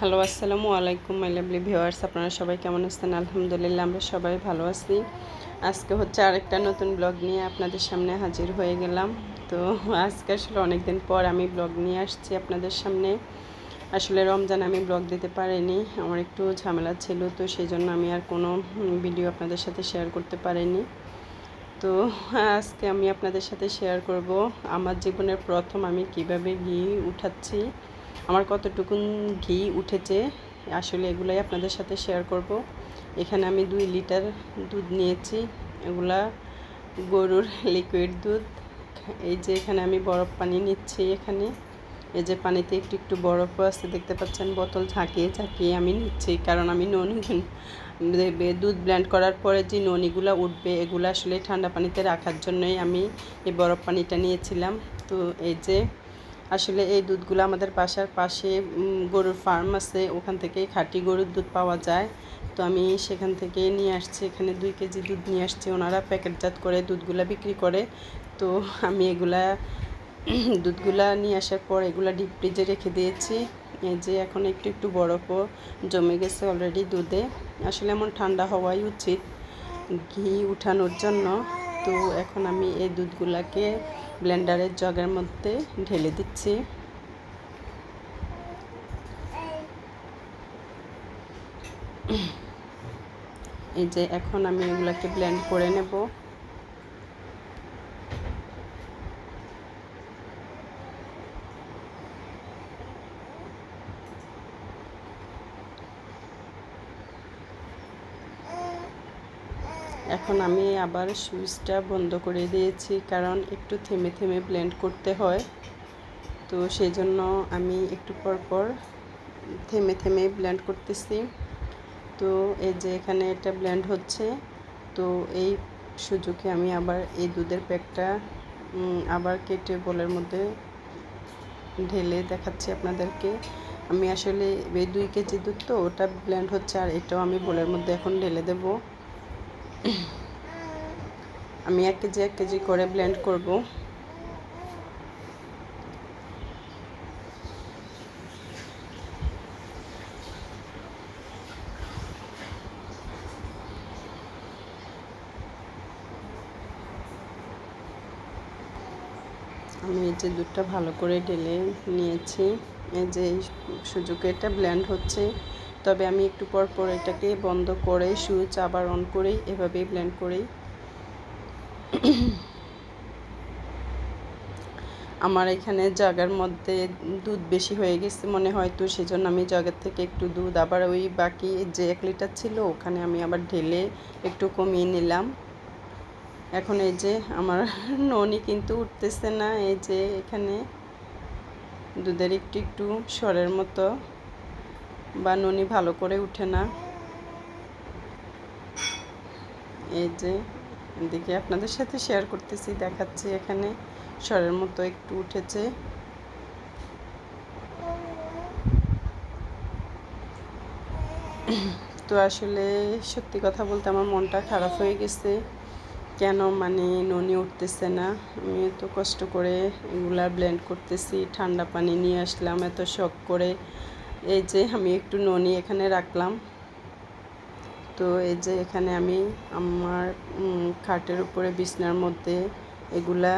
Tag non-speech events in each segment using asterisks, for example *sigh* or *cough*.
Hello, আসসালামু আলাইকুম my lovely viewers আপনারা সবাই কেমন আছেন? আলহামদুলিল্লাহ, আমরা সবাই ভালো আছি। আজকে হচ্ছে আরেকটা নতুন ব্লগ নিয়ে আপনাদের সামনে হাজির হয়ে গেলাম। তো আজকে আসলে অনেক দিন পর আমি ব্লগ নিয়ে আসছি আপনাদের সামনে। আসলে রমজান আমি ব্লগ দিতে পারিনি, আমার একটু ঝামেলা ছিল, তো সেই জন্য আমি আর কোনো ভিডিও আপনাদের সাথে শেয়ার করতে পারিনি। তো আজকে আমি আপনাদের সাথে শেয়ার করব, আমার জীবনের প্রথম আমি কীভাবে ঘি উঠাচ্ছি। আমার কতটুকুন ঘি উঠেছে, আসলে এগুলাই আপনাদের সাথে শেয়ার করব। এখানে আমি দুই লিটার দুধ নিয়েছি, এগুলা গরুর লিকুইড দুধ। এই যে এখানে আমি বরফ পানি নিচ্ছি এখানে। এই যে পানিতে একটু একটু বরফও আছে, দেখতে পাচ্ছেন বোতল ঝাঁকিয়ে ঝাঁকিয়ে আমি নিচ্ছি, কারণ আমি ননি *laughs* দুধ ব্ল্যান্ড করার পরে যে ননিগুলো উঠবে, এগুলো আসলে ঠান্ডা পানিতে রাখার জন্যই আমি এই বরফ পানিটা নিয়েছিলাম। তো এই যে আসলে এই দুধগুলো আমাদের বাসার পাশে গরুর ফার্ম আছে, ওখান থেকে খাঁটি গরুর দুধ পাওয়া যায়। তো আমি সেখান থেকে নিয়ে আসছি, এখানে দুই কেজি দুধ নিয়ে আসছি। ওনারা প্যাকেটজাত করে দুধগুলা বিক্রি করে। তো আমি এগুলা দুধগুলা নিয়ে আসার পর এগুলা ডিপ ফ্রিজে রেখে দিয়েছি। এই যে এখন একটু একটু বরফও জমে গেছে অলরেডি দুধে। আসলে এমন ঠান্ডা হওয়াই উচিত ঘি উঠানোর জন্য। তো এখন আমি এই দুধগুলাকে ব্লেন্ডারের জগের মধ্যে ঢেলে দিচ্ছি। এই যে এখন আমি এগুলাকে ব্লেন্ড করে নেব। এখন আমি আবার সুইচটা বন্ধ করে দিয়েছি, কারণ একটু থেমে থেমে ব্লেন্ড করতে হয়। তো সেই জন্য আমি একটু পর পর থেমে থেমে ব্লেন্ড করতেছি। তো এই যে এখানে এটা ব্লেন্ড হচ্ছে, তো এই সুযোগে আমি আবার এই দুধের প্যাকটা আবার কেটে বলের মধ্যে ঢেলে দেখাচ্ছি আপনাদেরকে। আমি আসলে এই দুই কেজি দুধ তো, ওটা ব্লেন্ড হচ্ছে আর এটাও আমি বোলের মধ্যে এখন ঢেলে দেবো। আমি এক কেজি এক কেজি করে ব্লেন্ড করব। আমি এই যে দুধটা ভালো করে ঢেলে নিয়েছি। এই যে সুযোগে এটা ব্লেন্ড হচ্ছে। তবে আমি একটু পর পর এটাকে বন্ধ করে, সুইচ আবার অন করেই, এভাবেই ব্লেন্ড করেই। আমার এখানে জাগার মধ্যে দুধ বেশি হয়ে গেছে মনে হয় তো, সেজন্য আমি জাগার থেকে একটু দুধ আবার ওই বাকি যে এক লিটার ছিল, ওখানে আমি আবার ঢেলে একটু কমিয়ে নিলাম। এখন এই যে আমার *laughs* ননি কিন্তু উঠতেছে না, এই যে এখানে দুধের একটু একটু স্বরের মতো। বা ননি ভালো করে উঠে না। এই যে, এদিকে আপনাদের সাথে শেয়ার করতেছি, দেখাচ্ছি এখানে। স্বরের মতো একটু উঠেছে। তো আসলে সত্যি কথা বলতে আমার মনটা খারাপ হয়ে গেছে। কেন মানে ননি উঠতেছে না? আমি এত কষ্ট করে এগুলা ব্লেন্ড করতেছি, ঠান্ডা পানি নিয়ে আসলাম, এত শখ করে। এই যে আমি একটু ননি এখানে রাখলাম। তো এই যে এখানে আমি আমার খাটের উপরে বিছনার মধ্যে এগুলা,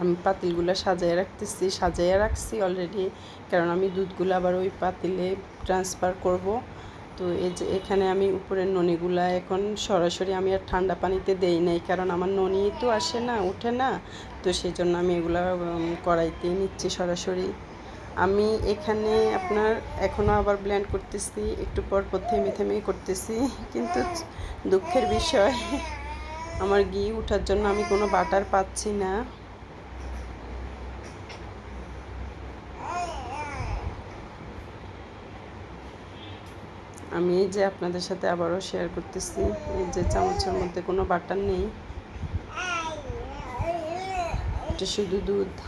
আমি পাতিলগুলো সাজাই রাখতেছি সাজাইয়া রাখছি অলরেডি কারণ আমি দুধগুলো আবার ওই পাতিলে ট্রান্সফার করব। তো এই যে এখানে আমি উপরের ননিগুলা এখন সরাসরি আমি আর ঠান্ডা পানিতে দেই নাই, কারণ আমার ননি তো আসে না, উঠে না। তো সেই জন্য আমি এগুলা কড়াইতেই নিচ্ছি সরাসরি। আমি এখানে আপনার এখনও আবার ব্ল্যান্ড করতেছি, একটু পর পর থেমে থেমে করতেছি। কিন্তু দুঃখের বিষয়, আমার ঘি উঠার জন্য আমি কোনো বাটার পাচ্ছি না। আমি এই যে আপনাদের সাথে আবারও শেয়ার করতেছি, এই যে চামচের মধ্যে কোনো বাটার নেই। শুধু দুধ তো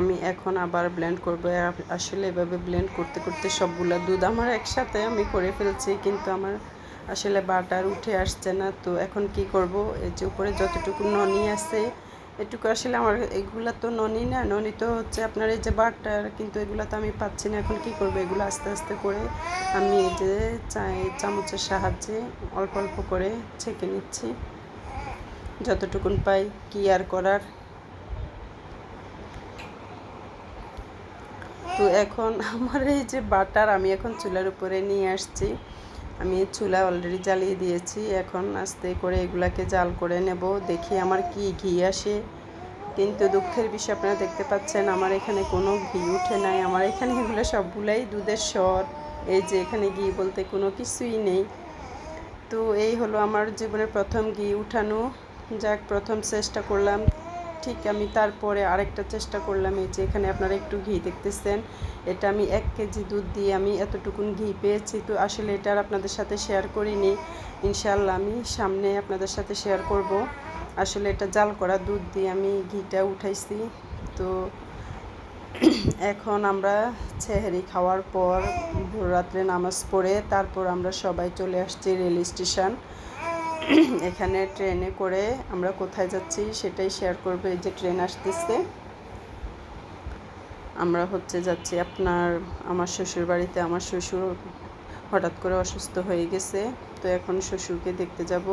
আমি এখন আবার ব্লেন্ড করব। আসলে এভাবে ব্লেন্ড করতে করতে সবগুলো দুধ আমার একসাথে আমি করে ফেলছি, কিন্তু আমার আসলে বাটার উঠে আসছে না। তো এখন কি করব? এই যে উপরে যতটুকু ননি আছে, এটুকু আসলে আমার এগুলা তো ননি না। ননি তো হচ্ছে আপনার এই যে বাটার, কিন্তু এগুলা তো আমি পাচ্ছি না। এখন কি করব? এগুলো আস্তে আস্তে করে আমি এই যে চামচের সাহায্যে অল্প অল্প করে ছেঁকে নিচ্ছি। যতটুকুন পাই কি আর করার। তো এখন আমার এই যে বাটার আমি এখন চুলার উপরে নিয়ে আসছি। আমি চুলা অলরেডি জ্বালিয়ে দিয়েছি। এখন আস্তে করে এগুলাকে জাল করে নেব। দেখি আমার কি ঘি আসে। কিন্তু দুঃখের বিষয়, আপনারা দেখতে পাচ্ছেন, আমার এখানে কোনো ঘি উঠে নাই। আমার এখানে এগুলো সবগুলাই দুধের স্বর। এই যে এখানে ঘি বলতে কোনো কিছুই নেই। তো এই হলো আমার জীবনের প্রথম ঘি উঠানো। যাক, প্রথম চেষ্টা করলাম। ঠিক আমি তারপরে আরেকটা চেষ্টা করলাম এই যে এখানে আপনারা একটু ঘি দেখতেছেন। এটা আমি এক কেজি দুধ দিয়ে আমি এতটুকুন ঘি পেয়েছি। তো আসলে এটা আর আপনাদের সাথে শেয়ার করিনি। ইনশাল্লাহ আমি সামনে আপনাদের সাথে শেয়ার করব। আসলে এটা জাল করা দুধ দিয়ে আমি ঘিটা উঠাইছি। তো এখন আমরা ছেহেরি খাওয়ার পর ভোর রাত্রে নামাজ পড়ে তারপর আমরা সবাই চলে আসছি রেল স্টেশন। এখানে ট্রেনে করে আমরা কোথায় যাচ্ছি সেটাই শেয়ার করব এই যে ট্রেন আসতেছে। আমরা হচ্ছে যাচ্ছি আপনার, আমার শ্বশুর বাড়িতে, আমার শ্বশুর হঠাৎ করে অসুস্থ হয়ে গেছে, তো এখন শ্বশুরকে দেখতে যাব।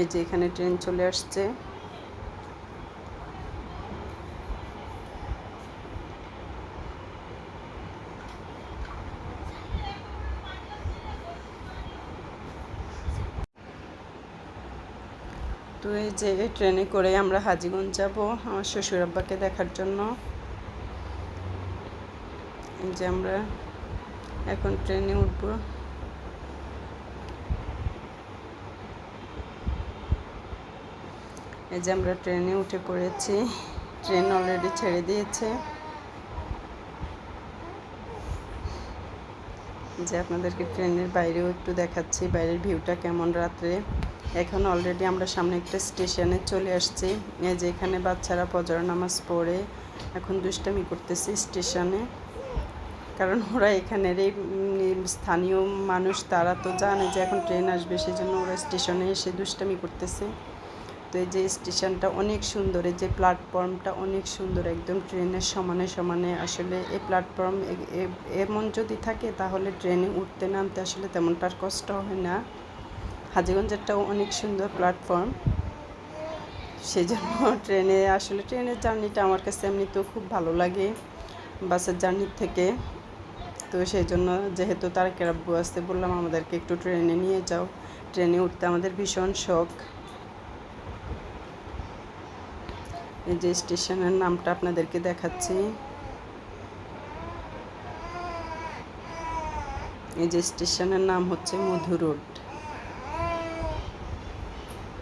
এই যে এখানে ট্রেন চলে আসছে। এই যে ট্রেনে করে আমরা হাজিগঞ্জ যাব আমার শ্বশুর আব্বাকে দেখার জন্য। যে আমরা এখন ট্রেনে উঠব। এই যে আমরা ট্রেনে উঠে পড়েছি, ট্রেন অলরেডি ছেড়ে দিয়েছে। যে আপনাদেরকে ট্রেনের বাইরেও একটু দেখাচ্ছি, বাইরের ভিউটা কেমন রাত্রে। এখন অলরেডি আমরা সামনে একটা স্টেশনে চলে আসছি। এই যে এখানে বাচ্চারা ফজর নামাজ পড়ে। এখন দুষ্টামি করতেছি স্টেশনে কারণ ওরা এখানের এই স্থানীয় মানুষ, তারা তো জানে যে এখন ট্রেন আসবে সেই জন্য ওরা স্টেশনে এসে দুষ্টামি করতেছে। তো এই যে স্টেশনটা অনেক সুন্দর, এই যে প্ল্যাটফর্মটা অনেক সুন্দর, একদম ট্রেনের সমানে সমানে। আসলে এই প্ল্যাটফর্ম এমন যদি থাকে, তাহলে ট্রেনে উঠতে নামতে আসলে তেমনটা আর কষ্ট হয় না। হাজিগঞ্জেরটাও অনেক সুন্দর প্ল্যাটফর্ম সেই জন্য ট্রেনে, আসলে ট্রেনের জার্নিটা আমার কাছে এমনিতেও খুব ভালো লাগে বাসের জার্নির থেকে। তো সেই জন্য যেহেতু তার ক্যারাব্বু আসতে বললাম, আমাদেরকে একটু ট্রেনে নিয়ে যাও। ট্রেনে উঠতে আমাদের ভীষণ শখ। এই যে স্টেশনের নামটা আপনাদেরকে দেখাচ্ছি। এই যে স্টেশনের নাম হচ্ছে মধু রোড।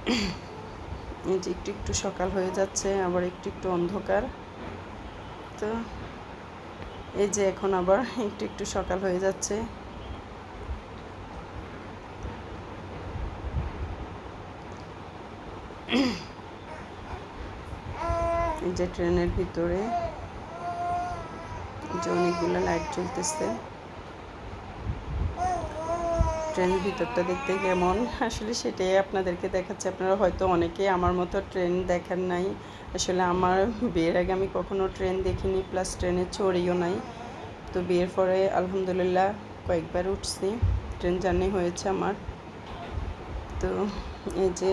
যে একটু একটু সকাল হয়ে যাচ্ছে, আবার একটু একটু অন্ধকার। তো এই যে এখন আবার *laughs* একটু একটু সকাল হয়ে যাচ্ছে। *clears throat* এই যে ট্রেনের ভিতরে যে অনেকগুলো লাইট জ্বলতেছে। ট্রেনের ভিতরটা দেখতে কেমন? আসলে সেটাই আপনাদেরকে দেখাচ্ছে। আপনারা হয়তো অনেকেই আমার মতো ট্রেন দেখেন নাই। আসলে আমার বিয়ের আগে আমি কখনো ট্রেন দেখিনি, প্লাস ট্রেনে চড়িও নাই। তো বিয়ের পরে আলহামদুলিল্লাহ কয়েকবার উঠছি। ট্রেন জার্নি হয়েছে আমার। তো এই যে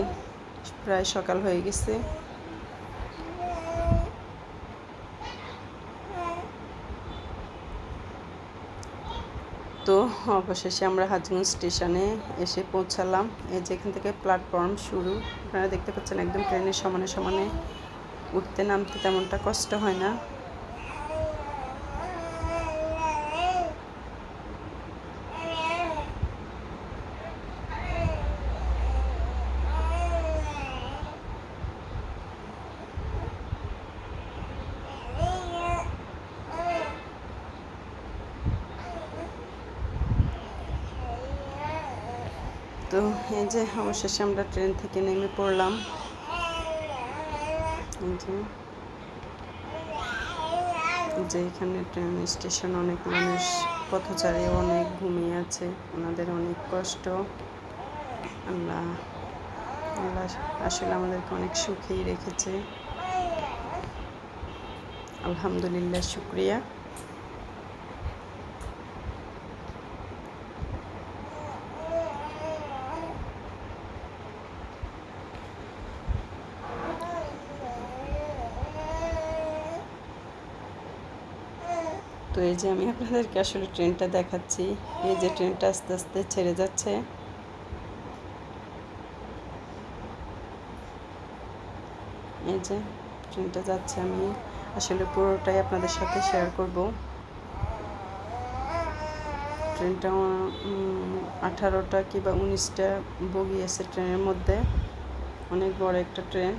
প্রায় সকাল হয়ে গেছে। তো অবশেষে আমরা হাজগঞ্জ স্টেশনে এসে পৌঁছালাম। এই যে এখান থেকে প্ল্যাটফর্ম শুরু। আপনারা দেখতে পাচ্ছেন একদম ট্রেনের সমানে সমানে উঠতে নামতে তেমনটা কষ্ট হয় না। তো এই যে অবশেষে আমরা ট্রেন থেকে নেমে পড়লাম। যে এখানে ট্রেন স্টেশন, অনেক মানুষ পথচারী অনেক ঘুমিয়ে আছে, ওনাদের অনেক কষ্ট। আল্লাহ আল্লাহ আসলে আমাদেরকে অনেক সুখেই রেখেছে। আলহামদুলিল্লাহ, শুক্রিয়া। তো এই যে আমি আপনাদেরকে আসলে ট্রেনটা দেখাচ্ছি। এই যে ট্রেনটা আস্তে আস্তে ছেড়ে যাচ্ছে। এই যে ট্রেনটা যাচ্ছে আমি। আসলে পুরোটাই আপনাদের সাথে শেয়ার করব। ট্রেনটা আঠারোটা কিংবা উনিশটা বগি আছে ট্রেনের মধ্যে। অনেক বড় একটা ট্রেন।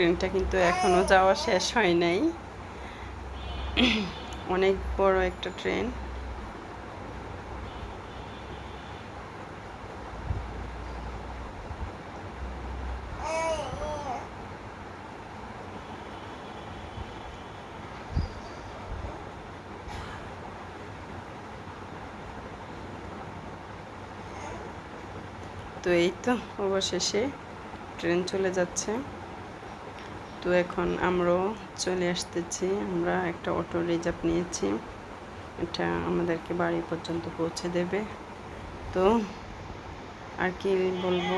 ট্রেনটা কিন্তু এখনও যাওয়া শেষ হয় নাই। অনেক বড় একটা ট্রেন। তো এই তো, অবশেষে ট্রেন চলে যাচ্ছে। তো এখন আমরাও চলে আসতেছি। আমরা একটা অটো রিজার্ভ নিয়েছি। এটা আমাদেরকে বাড়ি পর্যন্ত পৌঁছে দেবে। তো আর কি বলব?